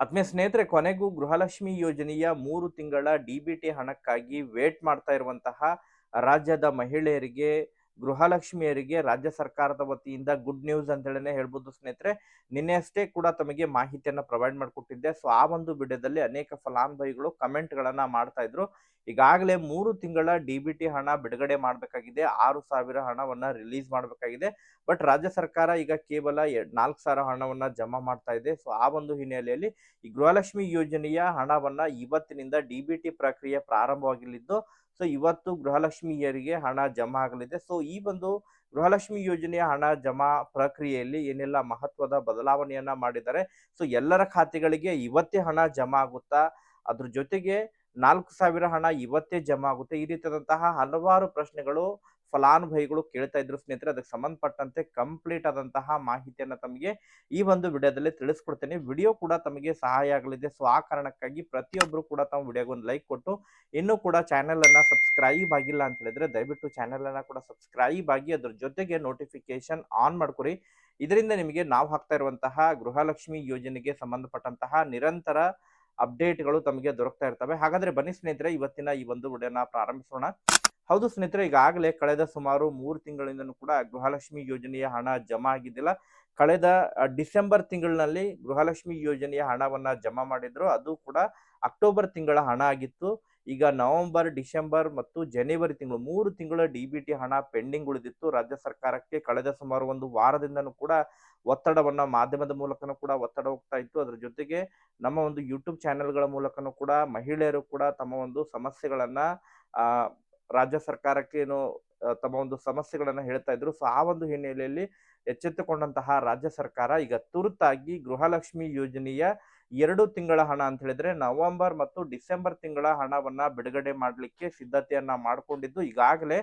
ಆತ್ಮೀಯ ಸ್ನೇಹಿತರೆ, ಕೊನೆಗೂ ಗೃಹಲಕ್ಷ್ಮಿ ಯೋಜನೆಯ ಮೂರು ತಿಂಗಳ ಡಿಬಿಟಿ ಹಣಕ್ಕಾಗಿ ವೇಟ್ ಮಾಡ್ತಾ ಇರುವಂತಹ ರಾಜ್ಯದ ಮಹಿಳೆಯರಿಗೆ, ಗೃಹಲಕ್ಷ್ಮಿಯರಿಗೆ, ರಾಜ್ಯ ಸರ್ಕಾರದ ವತಿಯಿಂದ ಗುಡ್ ನ್ಯೂಸ್ ಅಂತ ಹೇಳಿನೇ ಹೇಳ್ಬೋದು ಸ್ನೇಹಿತರೆ. ನಿನ್ನೆ ಅಷ್ಟೇ ಕೂಡ ತಮಗೆ ಮಾಹಿತಿಯನ್ನ ಪ್ರೊವೈಡ್ ಮಾಡಿಕೊಟ್ಟಿದ್ದೆ. ಸೊ ಆ ಒಂದು ವಿಡಿಯೋದಲ್ಲಿ ಅನೇಕ ಫಲಾನುಭವಿಗಳು ಕಮೆಂಟ್ ಗಳನ್ನ ಮಾಡ್ತಾ ಇದ್ರು. ಈಗಾಗಲೇ ಮೂರು ತಿಂಗಳ ಡಿಬಿಟಿ ಹಣ ಬಿಡುಗಡೆ ಮಾಡಬೇಕಾಗಿದೆ. ಆರು ಸಾವಿರ ಹಣವನ್ನ ರಿಲೀಸ್ ಮಾಡಬೇಕಾಗಿದೆ. ಬಟ್ ರಾಜ್ಯ ಸರ್ಕಾರ ಈಗ ಕೇವಲ ನಾಲ್ಕು ಸಾವಿರ ಹಣವನ್ನ ಜಮಾ ಮಾಡ್ತಾ ಇದೆ. ಸೊ, ಆ ಒಂದು ಹಿನ್ನೆಲೆಯಲ್ಲಿ ಈ ಗೃಹಲಕ್ಷ್ಮಿ ಯೋಜನೆಯ ಹಣವನ್ನ ಇವತ್ತಿನಿಂದ ಡಿಬಿಟಿ ಪ್ರಕ್ರಿಯೆ ಪ್ರಾರಂಭವಾಗಿಲಿದ್ದು, ಸೊ, ಇವತ್ತು ಗೃಹಲಕ್ಷ್ಮಿಯರಿಗೆ ಹಣ ಜಮಾ ಆಗಲಿದೆ. ಸೊ, ಈ ಒಂದು ಗೃಹಲಕ್ಷ್ಮಿ ಯೋಜನೆಯ ಹಣ ಜಮಾ ಪ್ರಕ್ರಿಯೆಯಲ್ಲಿ ಏನೆಲ್ಲ ಮಹತ್ವದ ಬದಲಾವಣೆಯನ್ನ ಮಾಡಿದ್ದಾರೆ. ಸೊ, ಎಲ್ಲರ ಖಾತೆಗಳಿಗೆ ಇವತ್ತೇ ಹಣ ಜಮಾ ಆಗುತ್ತಾ? ಅದ್ರ ಜೊತೆಗೆ ನಾಲ್ಕು ಸಾವಿರ ಹಣ ಇವತ್ತೇ ಜಮಾ ಆಗುತ್ತೆ. ಈ ರೀತಿಯಾದಂತಹ ಹಲವಾರು ಪ್ರಶ್ನೆಗಳು, ಫಲಾನುಭವಿಗಳು ಕೇಳ್ತಾ ಇದ್ರು ಸ್ನೇಹಿತರೆ. ಅದಕ್ಕೆ ಸಂಬಂಧಪಟ್ಟಂತೆ ಕಂಪ್ಲೀಟ್ ಆದಂತಹ ಮಾಹಿತಿಯನ್ನು ತಮಗೆ ಈ ಒಂದು ವಿಡಿಯೋದಲ್ಲಿ ತಿಳಿಸ್ಕೊಡ್ತೇನೆ. ವಿಡಿಯೋ ಕೂಡ ತಮಗೆ ಸಹಾಯ ಆಗಲಿದೆ. ಸೊ ಆ ಕಾರಣಕ್ಕಾಗಿ ಪ್ರತಿಯೊಬ್ಬರು ಕೂಡ ತಮ್ಮ ವಿಡಿಯೋಗೆ ಒಂದು ಲೈಕ್ ಕೊಟ್ಟು, ಇನ್ನೂ ಕೂಡ ಚಾನೆಲ್ ಅನ್ನ ಸಬ್ಸ್ಕ್ರೈಬ್ ಆಗಿಲ್ಲ ಅಂತ ಹೇಳಿದ್ರೆ ದಯವಿಟ್ಟು ಚಾನೆಲ್ ಅನ್ನ ಕೂಡ ಸಬ್ಸ್ಕ್ರೈಬ್ ಆಗಿ ಅದ್ರ ಜೊತೆಗೆ ನೋಟಿಫಿಕೇಶನ್ ಆನ್ ಮಾಡ್ಕೊರಿ ಇದರಿಂದ ನಿಮಗೆ ನಾವು ಹಾಕ್ತಾ ಇರುವಂತಹ ಗೃಹಲಕ್ಷ್ಮಿ ಯೋಜನೆಗೆ ಸಂಬಂಧಪಟ್ಟಂತಹ ನಿರಂತರ ಅಪ್ಡೇಟ್ಗಳು ತಮಗೆ ದೊರಕ್ತಾ ಇರ್ತವೆ. ಹಾಗಾದ್ರೆ ಬನ್ನಿ ಸ್ನೇಹಿತರೆ, ಇವತ್ತಿನ ಈ ಒಂದು ವಿಡಿಯೋನ ಪ್ರಾರಂಭಿಸೋಣ. ಹೌದು ಸ್ನೇಹಿತರೆ, ಈಗಾಗಲೇ ಕಳೆದ ಸುಮಾರು ಮೂರು ತಿಂಗಳಿಂದಲೂ ಕೂಡ ಗೃಹಲಕ್ಷ್ಮಿ ಯೋಜನೆಯ ಹಣ ಜಮಾ ಆಗಿದ್ದಿಲ್ಲ. ಕಳೆದ ಡಿಸೆಂಬರ್ ತಿಂಗಳಿನಲ್ಲಿ ಗೃಹಲಕ್ಷ್ಮಿ ಯೋಜನೆಯ ಹಣವನ್ನ ಜಮಾ ಮಾಡಿದ್ರು. ಅದು ಕೂಡ ಅಕ್ಟೋಬರ್ ತಿಂಗಳ ಹಣ ಆಗಿತ್ತು. ಈಗ ನವೆಂಬರ್, ಡಿಸೆಂಬರ್ ಮತ್ತು ಜನವರಿ ತಿಂಗಳು ಮೂರು ತಿಂಗಳ ಡಿ ಬಿ ಟಿ ಹಣ ಪೆಂಡಿಂಗ್ ಉಳಿದಿತ್ತು. ರಾಜ್ಯ ಸರ್ಕಾರಕ್ಕೆ ಕಳೆದ ಸುಮಾರು ಒಂದು ವಾರದಿಂದನೂ ಕೂಡ ಒತ್ತಡವನ್ನ ಮಾಧ್ಯಮದ ಮೂಲಕನೂ ಕೂಡ ಒತ್ತಡ ಹೋಗ್ತಾ ಇತ್ತು. ಅದರ ಜೊತೆಗೆ ನಮ್ಮ ಒಂದು ಯೂಟ್ಯೂಬ್ ಚಾನೆಲ್ಗಳ ಮೂಲಕನೂ ಕೂಡ ಮಹಿಳೆಯರು ಕೂಡ ತಮ್ಮ ಒಂದು ಸಮಸ್ಯೆಗಳನ್ನ ರಾಜ್ಯ ಸರ್ಕಾರಕ್ಕೆ ಏನು ತಮ್ಮ ಒಂದು ಸಮಸ್ಯೆಗಳನ್ನ ಹೇಳ್ತಾ ಇದ್ರು. ಸೊ, ಆ ಒಂದು ಹಿನ್ನೆಲೆಯಲ್ಲಿ ಎಚ್ಚೆತ್ತುಕೊಂಡಂತಹ ರಾಜ್ಯ ಸರ್ಕಾರ ಈಗ ತುರ್ತಾಗಿ ಗೃಹಲಕ್ಷ್ಮಿ ಯೋಜನೆಯ ಎರಡು ತಿಂಗಳ ಹಣ ಅಂತ ಹೇಳಿದ್ರೆ ನವೆಂಬರ್ ಮತ್ತು ಡಿಸೆಂಬರ್ ತಿಂಗಳ ಹಣವನ್ನ ಬಿಡುಗಡೆ ಮಾಡಲಿಕ್ಕೆ ಸಿದ್ಧತೆಯನ್ನ ಮಾಡಿಕೊಂಡಿದ್ದು. ಈಗಾಗಲೇ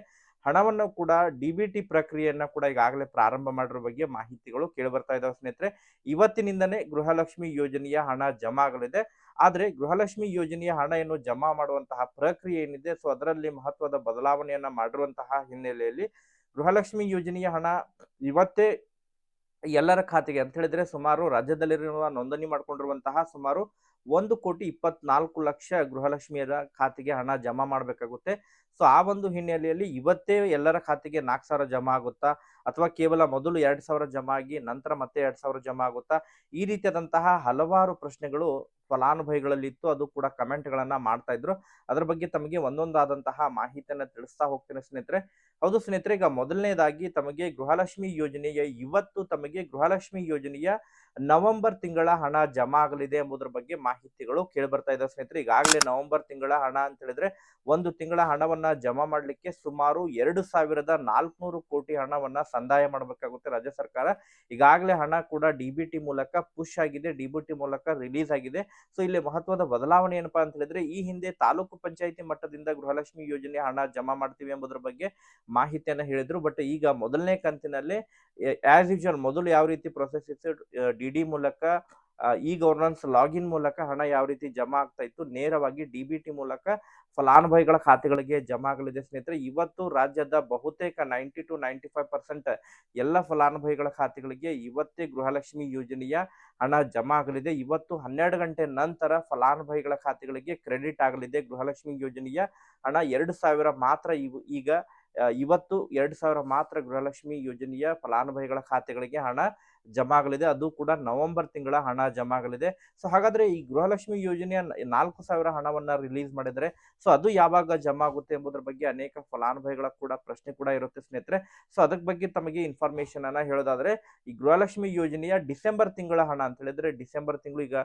ಹಣವನ್ನು ಕೂಡ ಡಿ ಬಿ ಟಿ ಪ್ರಕ್ರಿಯೆಯನ್ನ ಕೂಡ ಈಗಾಗಲೇ ಪ್ರಾರಂಭ ಮಾಡಿರೋ ಬಗ್ಗೆ ಮಾಹಿತಿಗಳು ಕೇಳಿ ಬರ್ತಾ ಇದಾವೆ ಸ್ನೇಹಿತರೆ. ಇವತ್ತಿನಿಂದನೇ ಗೃಹಲಕ್ಷ್ಮಿ ಯೋಜನೆಯ ಹಣ ಜಮಾ ಆಗಲಿದೆ. ಆದ್ರೆ ಗೃಹಲಕ್ಷ್ಮಿ ಯೋಜನೆಯ ಹಣ ಏನು ಜಮಾ ಮಾಡುವಂತಹ ಪ್ರಕ್ರಿಯೆ ಏನಿದೆ, ಸೊ ಅದರಲ್ಲಿ ಮಹತ್ವದ ಬದಲಾವಣೆಯನ್ನ ಮಾಡಿರುವಂತಹ ಹಿನ್ನೆಲೆಯಲ್ಲಿ ಗೃಹಲಕ್ಷ್ಮಿ ಯೋಜನೆಯ ಹಣ ಇವತ್ತೇ ಎಲ್ಲರ ಖಾತೆಗೆ ಅಂತ ಹೇಳಿದ್ರೆ ಸುಮಾರು ರಾಜ್ಯದಲ್ಲಿರುವ ನೋಂದಣಿ ಮಾಡಿಕೊಂಡಿರುವಂತಹ ಸುಮಾರು ಒಂದು ಕೋಟಿ ಇಪ್ಪತ್ನಾಲ್ಕು ಲಕ್ಷ ಗೃಹಲಕ್ಷ್ಮಿಯರ ಖಾತೆಗೆ ಹಣ ಜಮಾ ಮಾಡಬೇಕಾಗುತ್ತೆ. ಸೊ, ಆ ಒಂದು ಹಿನ್ನೆಲೆಯಲ್ಲಿ ಇವತ್ತೇ ಎಲ್ಲರ ಖಾತೆಗೆ ನಾಲ್ಕು ಸಾವಿರ ಜಮಾ ಆಗುತ್ತಾ ಅಥವಾ ಕೇವಲ ಮೊದಲು ಎರಡ್ ಸಾವಿರ ಜಮಾ ಆಗಿ ನಂತರ ಮತ್ತೆ ಎರಡ್ ಸಾವಿರ ಜಮಾ ಆಗುತ್ತಾ? ಈ ರೀತಿಯಾದಂತಹ ಹಲವಾರು ಪ್ರಶ್ನೆಗಳು ಫಲಾನುಭವಿಗಳಲ್ಲಿ ಇತ್ತು. ಅದು ಕೂಡ ಕಮೆಂಟ್ ಗಳನ್ನ ಮಾಡ್ತಾ ಇದ್ರು. ಅದ್ರ ಬಗ್ಗೆ ತಮಗೆ ಒಂದೊಂದಾದಂತಹ ಮಾಹಿತಿಯನ್ನ ತಿಳಿಸ್ತಾ ಹೋಗ್ತೇನೆ ಸ್ನೇಹಿತರೆ. ಹೌದು ಸ್ನೇಹಿತರೆ, ಈಗ ಮೊದಲನೇದಾಗಿ ತಮಗೆ ಗೃಹಲಕ್ಷ್ಮಿ ಯೋಜನೆಯ, ಇವತ್ತು ತಮಗೆ ಗೃಹಲಕ್ಷ್ಮಿ ಯೋಜನೆಯ ನವೆಂಬರ್ ತಿಂಗಳ ಹಣ ಜಮಾ ಆಗಲಿದೆ ಎಂಬುದರ ಬಗ್ಗೆ ಮಾಹಿತಿಗಳು ಕೇಳಿ ಬರ್ತಾ ಇದಾವೆ ಸ್ನೇಹಿತರೆ. ಈಗಾಗಲೇ ನವೆಂಬರ್ ತಿಂಗಳ ಹಣ ಅಂತ ಹೇಳಿದ್ರೆ ಒಂದು ತಿಂಗಳ ಹಣವನ್ನ ಜಮಾ ಮಾಡಲಿಕ್ಕೆ ಸುಮಾರು ಎರಡು ಸಾವಿರದ ನಾಲ್ಕುನೂರು ಕೋಟಿ ಹಣವನ್ನ ಸಂದಾಯ ಮಾಡಬೇಕಾಗುತ್ತೆ ರಾಜ್ಯ ಸರ್ಕಾರ. ಈಗಾಗಲೇ ಹಣ ಕೂಡ ಡಿ ಬಿ ಟಿ ಮೂಲಕ ಪುಷ್ ಆಗಿದೆ ಡಿ ಬಿ ಟಿ ಮೂಲಕ ರಿಲೀಸ್ ಆಗಿದೆ. ಸೊ ಇಲ್ಲಿ ಮಹತ್ವದ ಬದಲಾವಣೆ ಏನಪ್ಪಾ ಅಂತ ಹೇಳಿದ್ರೆ, ಈ ಹಿಂದೆ ತಾಲೂಕು ಪಂಚಾಯಿತಿ ಮಟ್ಟದಿಂದ ಗೃಹಲಕ್ಷ್ಮಿ ಯೋಜನೆ ಹಣ ಜಮಾ ಮಾಡ್ತೀವಿ ಎಂಬುದರ ಬಗ್ಗೆ ಮಾಹಿತಿಯನ್ನು ಹೇಳಿದ್ರು. ಬಟ್ ಈಗ ಮೊದಲನೇ ಕಂತಿನಲ್ಲಿ ಆಸ್ ಯೂಶುವಲ್ ಮೊದಲು ಯಾವ ರೀತಿ ಪ್ರೊಸೆಸ್ ಇತ್ತು ಡಿ ಡಿ ಮೂಲಕ ಇ ಗವರ್ನೆನ್ಸ್ ಲಾಗಿನ್ ಮೂಲಕ ಹಣ ಯಾವ ರೀತಿ ಜಮಾ ಆಗ್ತಾ ಇತ್ತು, ನೇರವಾಗಿ ಡಿ ಬಿ ಟಿ ಮೂಲಕ ಫಲಾನುಭವಿಗಳ ಖಾತೆಗಳಿಗೆ ಜಮಾ ಆಗಲಿದೆ ಸ್ನೇಹಿತರೆ. ಇವತ್ತು ರಾಜ್ಯದ ಬಹುತೇಕ ninety to ninety five percent ಎಲ್ಲ ಫಲಾನುಭವಿಗಳ ಖಾತೆಗಳಿಗೆ ಇವತ್ತೇ ಗೃಹಲಕ್ಷ್ಮಿ ಯೋಜನೆಯ ಹಣ ಜಮಾ ಆಗಲಿದೆ. ಇವತ್ತು ಹನ್ನೆರಡು ಗಂಟೆ ನಂತರ ಫಲಾನುಭವಿಗಳ ಖಾತೆಗಳಿಗೆ ಕ್ರೆಡಿಟ್ ಆಗಲಿದೆ. ಗೃಹಲಕ್ಷ್ಮಿ ಯೋಜನೆಯ ಹಣ ಎರಡು ಸಾವಿರ ಮಾತ್ರ ಈಗ ಇವತ್ತು ಎರಡು ಸಾವಿರ ಮಾತ್ರ ಗೃಹಲಕ್ಷ್ಮಿ ಯೋಜನೆಯ ಫಲಾನುಭವಿಗಳ ಖಾತೆಗಳಿಗೆ ಹಣ ಜಮಾ ಆಗಲಿದೆ. ಅದು ಕೂಡ ನವೆಂಬರ್ ತಿಂಗಳ ಹಣ ಜಮಾ ಆಗಲಿದೆ. ಸೊ ಹಾಗಾದ್ರೆ ಈ ಗೃಹಲಕ್ಷ್ಮಿ ಯೋಜನೆಯ ನಾಲ್ಕು ಸಾವಿರ ಹಣವನ್ನ ರಿಲೀಸ್ ಮಾಡಿದ್ರೆ ಸೊ ಅದು ಯಾವಾಗ ಜಮಾ ಆಗುತ್ತೆ ಎಂಬುದರ ಬಗ್ಗೆ ಅನೇಕ ಫಲಾನುಭವಿಗಳ ಕೂಡ ಪ್ರಶ್ನೆ ಕೂಡ ಇರುತ್ತೆ ಸ್ನೇಹಿತರೆ. ಸೊ ಅದಕ್ಕೆ ಬಗ್ಗೆ ತಮಗೆ ಇನ್ಫಾರ್ಮೇಶನ್ ಅನ್ನ ಹೇಳೋದಾದ್ರೆ, ಈ ಗೃಹಲಕ್ಷ್ಮಿ ಯೋಜನೆಯ ಡಿಸೆಂಬರ್ ತಿಂಗಳ ಹಣ ಅಂತ ಹೇಳಿದ್ರೆ, ಡಿಸೆಂಬರ್ ತಿಂಗಳು ಈಗ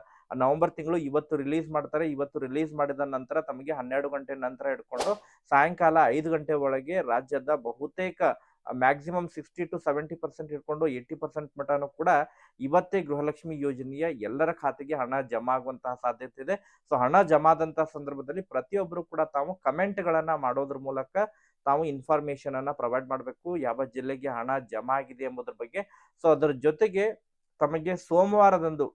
ನವೆಂಬರ್ ತಿಂಗಳು ಇವತ್ತು ರಿಲೀಸ್ ಮಾಡ್ತಾರೆ. ಇವತ್ತು ರಿಲೀಸ್ ಮಾಡಿದ ನಂತರ ತಮಗೆ ಹನ್ನೆರಡು ಗಂಟೆ ನಂತರ ಹಿಡ್ಕೊಂಡು ಸಾಯಂಕಾಲ ಐದು ಗಂಟೆ ಒಳಗೆ ರಾಜ್ಯದ ಬಹುತೇಕ maximum sixty to seventy percent ಇಟ್ಕೊಂಡು ಏಯ್ಟಿ ಪರ್ಸೆಂಟ್ ಮಟನು ಕೂಡ ಇವತ್ತೇ ಗೃಹಲಕ್ಷ್ಮಿ ಯೋಜನೆಯ ಎಲ್ಲರ ಖಾತೆಗೆ ಹಣ ಜಮಾ ಆಗುವಂತಹ ಸಾಧ್ಯತೆ ಇದೆ. ಸೊ ಹಣ ಜಮಾ ಆದಂತಹ ಸಂದರ್ಭದಲ್ಲಿ ಪ್ರತಿಯೊಬ್ಬರು ಕೂಡ ತಾವು ಕಮೆಂಟ್ ಗಳನ್ನ ಮಾಡೋದ್ರ ಮೂಲಕ ತಾವು ಇನ್ಫಾರ್ಮೇಶನ್ ಅನ್ನ ಪ್ರೊವೈಡ್ ಮಾಡಬೇಕು. ಯಾವ ಜಿಲ್ಲೆಗೆ ಹಣ ಜಮಾ ಆಗಿದೆ ಎಂಬುದ್ರ ಬಗ್ಗೆ. ಸೊ ಅದರ ಜೊತೆಗೆ ತಮಗೆ ಸೋಮವಾರದಂದು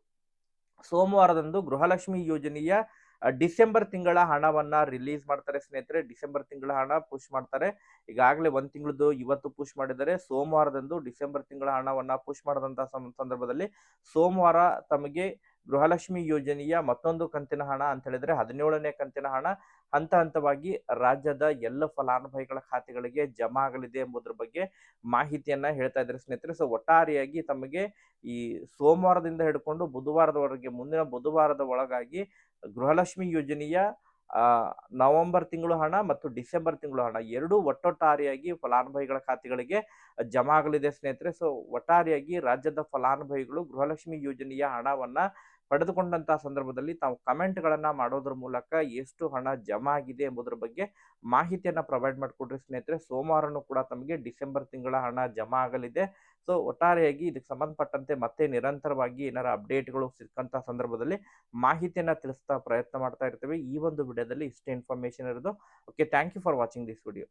ಸೋಮವಾರದಂದು ಗೃಹಲಕ್ಷ್ಮಿ ಯೋಜನೆಯ ಡಿಸೆಂಬರ್ ತಿಂಗಳ ಹಣವನ್ನ ರಿಲೀಸ್ ಮಾಡ್ತಾರೆ ಸ್ನೇಹಿತರೆ. ಡಿಸೆಂಬರ್ ತಿಂಗಳ ಹಣ ಪುಷ್ ಮಾಡ್ತಾರೆ. ಈಗಾಗಲೇ ಒಂದ್ ತಿಂಗಳದ್ದು ಇವತ್ತು ಪುಷ್ ಮಾಡಿದರೆ ಸೋಮವಾರದಂದು ಡಿಸೆಂಬರ್ ತಿಂಗಳ ಹಣವನ್ನ ಪುಷ್ ಮಾಡಿದಂತಹ ಸಂದರ್ಭದಲ್ಲಿ ಸೋಮವಾರ ತಮಗೆ ಗೃಹಲಕ್ಷ್ಮಿ ಯೋಜನೆಯ ಮತ್ತೊಂದು ಕಂತಿನ ಹಣ ಅಂತ ಹೇಳಿದ್ರೆ ಹದಿನೇಳನೇ ಕಂತಿನ ಹಣ. ಹಂತ ಹಂತವಾಗಿ ರಾಜ್ಯದ ಎಲ್ಲ ಫಲಾನುಭವಿಗಳ ಖಾತೆಗಳಿಗೆ ಜಮಾ ಆಗಲಿದೆ ಎಂಬುದರ ಬಗ್ಗೆ ಮಾಹಿತಿಯನ್ನ ಹೇಳ್ತಾ ಇದ್ದಾರೆ ಸ್ನೇಹಿತರೆ. ಸೊ ಒಟ್ಟಾರೆಯಾಗಿ ತಮಗೆ ಈ ಸೋಮವಾರದಿಂದ ಹಿಡ್ಕೊಂಡು ಬುಧವಾರದವರೆಗೆ, ಮುಂದಿನ ಬುಧವಾರದ ಒಳಗಾಗಿ ಗೃಹಲಕ್ಷ್ಮಿ ಯೋಜನೆಯ ನವೆಂಬರ್ ತಿಂಗಳು ಹಣ ಮತ್ತು ಡಿಸೆಂಬರ್ ತಿಂಗಳು ಹಣ. ಎರಡೂ ಒಟ್ಟೊಟ್ಟಾರಿಯಾಗಿ ಫಲಾನುಭವಿಗಳ ಖಾತೆಗಳಿಗೆ ಜಮಾ ಆಗಲಿದೆ ಸ್ನೇಹಿತರೆ. ಸೊ ಒಟ್ಟಾರಿಯಾಗಿ ರಾಜ್ಯದ ಫಲಾನುಭವಿಗಳು ಗೃಹಲಕ್ಷ್ಮಿ ಯೋಜನೆಯ ಹಣವನ್ನ ಪಡೆದುಕೊಂಡಂತಹ ಸಂದರ್ಭದಲ್ಲಿ ತಾವು ಕಮೆಂಟ್ಗಳನ್ನ ಮಾಡೋದ್ರ ಮೂಲಕ ಎಷ್ಟು ಹಣ ಜಮಾ ಆಗಿದೆ ಎಂಬುದರ ಬಗ್ಗೆ ಮಾಹಿತಿಯನ್ನ ಪ್ರೊವೈಡ್ ಮಾಡಿಕೊಡ್ರಿ ಸ್ನೇಹಿತರೆ. ಸೋಮವಾರನೂ ಕೂಡ ತಮಗೆ ಡಿಸೆಂಬರ್ ತಿಂಗಳ ಹಣ ಜಮಾ ಆಗಲಿದೆ. ಸೊ, ಒಟ್ಟಾರೆಯಾಗಿ ಇದಕ್ಕೆ ಸಂಬಂಧಪಟ್ಟಂತೆ ಮತ್ತೆ ನಿರಂತರವಾಗಿ ಏನಾರ ಅಪ್ಡೇಟ್ಗಳು ಸಿಕ್ಕಂತ ಸಂದರ್ಭದಲ್ಲಿ ಮಾಹಿತಿಯನ್ನ ತಿಳಿಸ್ತಾ ಪ್ರಯತ್ನ ಮಾಡ್ತಾ ಇರ್ತೇವೆ. ಈ ಒಂದು ವಿಡಿಯೋದಲ್ಲಿ ಇಷ್ಟೇ ಇನ್ಫಾರ್ಮೇಶನ್ ಇರೋದು. Okay, thank you for watching this video.